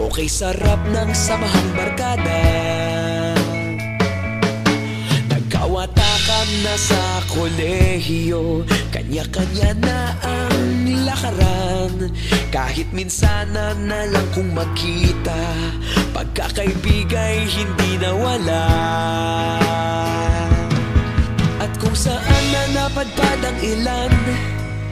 Okay sarap ng samahang barkada. Nagkawatakan na sa kolehiyo. Kanya-kanya na ang lakaran. Kahit minsan na lang kung magkita Pagkakaibigay hindi nawala. At kung saan na napadpad ang ilan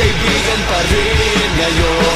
kaibigan pa rin ngayon.